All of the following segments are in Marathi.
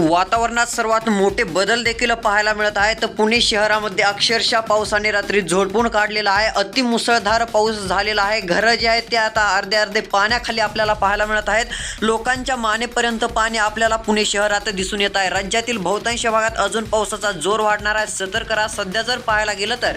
वातावरणात सर्वात मोठे बदल देखील पाहायला मिळत आहे तर पुणे शहरामध्ये अक्षरशः पावसाने रात्री झोडपून काढलेला आहे. अति मुसळधार पाऊस झालेला आहे. घरं जे आहेत ते आता अर्धे अर्धे पाण्याखाली आपल्याला पाहायला मिळत आहेत. लोकांच्या मानेपर्यंत पाणी आपल्याला पुणे शहरात दिसून येत आहे. राज्यातील बहुतांश भागात अजून पावसाचा जोर वाढणार आहे. सतर्क राहा. सध्या जर पाहायला गेलं तर.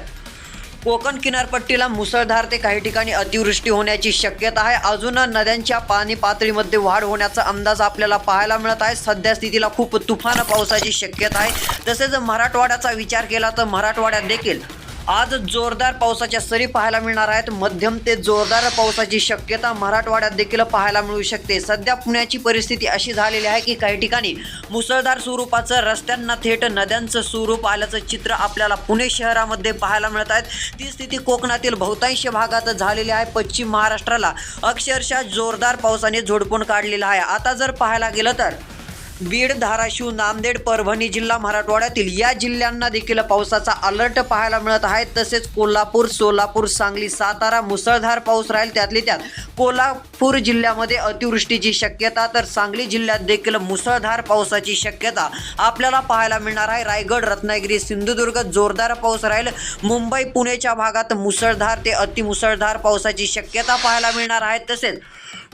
कोकण किनारपट्टीला मुसळधार ते काही ठिकाणी अतिवृष्टी होण्याची शक्यता आहे. अजून नद्यांच्या पाणी पातळीमध्ये वाढ होण्याचा अंदाज आपल्याला पाहायला मिळत आहे. सध्या स्थितीला खूप तुफान पावसाची शक्यता आहे. तसेच मराठवाड्याचा विचार केला तर मराठवाड्यात देखील आज जोरदार पावसाच्या सरी पाहायला मिळणार आहेत. मध्यम ते जोरदार पावसाची शक्यता मराठवाड्यात देखील पाहायला मिळू शकते. सध्या पुण्याची परिस्थिती अशी झालेली आहे की काही ठिकाणी मुसळधार स्वरूपाचं रस्त्यांना थेट नद्यांचं स्वरूप आल्याचं चित्र आपल्याला पुणे शहरामध्ये पाहायला मिळत आहेत. ती स्थिती कोकणातील बहुतांश भागात झालेली आहे. पश्चिम महाराष्ट्राला अक्षरशः जोरदार पावसाने झोडपून काढलेला आहे. आता जर पाहायला गेलं तर? बीड धाराशिव नांदेड परभणी जिल्हा मराठवाड्यातील या जिल्ह्यांना देखील पावसाचा अलर्ट पाहायला मिळत आहे. तसेच कोल्हापूर सोलापूर सांगली सातारा मुसळधार पाऊस राहील त्यातली त्यात. कोल्हापूर जिल्ह्यामध्ये अतिवृष्टीची शक्यता तर सांगली जिल्ह्यात देखील मुसळधार पावसाची शक्यता आपल्याला पाहायला मिळणार आहे. रायगड रत्नागिरी सिंधुदुर्ग जोरदार पाऊस राहील. मुंबई पुणेच्या भागात मुसळधार ते अतिमुसळधार पावसाची शक्यता पाहायला मिळणार आहे. तसेच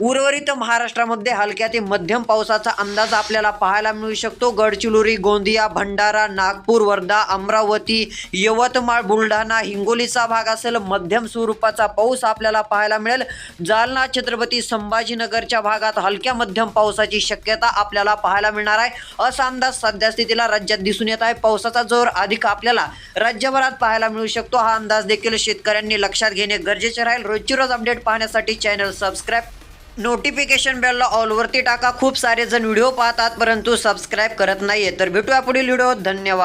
उर्वरित महाराष्ट्रामध्ये हलक्या ते मध्यम पावसाचा अंदाज आपल्याला पाहायला मिळू शकतो. गडचिरोली गोंदिया भंडारा नागपूर वर्धा अमरावती यवतमाळ बुलढाणा हिंगोलीचा भाग असेल मध्यम स्वरूपाचा पाऊस आपल्याला पाहायला मिळेल. जालना छत्रपती संभाजीनगरच्या भागात हलक्या मध्यम पावसाची शक्यता आपल्याला पाहायला मिळणार आहे. असा अंदाज सध्या स्थितीला राज्यात दिसून येत आहे. पावसाचा जोर अधिक आपल्याला राज्यभरात पाहायला मिळू शकतो. हा अंदाज देखील शेतकऱ्यांनी लक्षात घेणे गरजेचे राहील. रोजची रोज अपडेट पाहण्यासाठी चॅनल सबस्क्राईब नोटिफिकेशन बेलला ऑलवरती टाका. खूप सारे जण व्हिडिओ पाहतात परंतु सबस्क्राईब करत नाहीये. तर भेटूया पुढील व्हिडिओ धन्यवाद.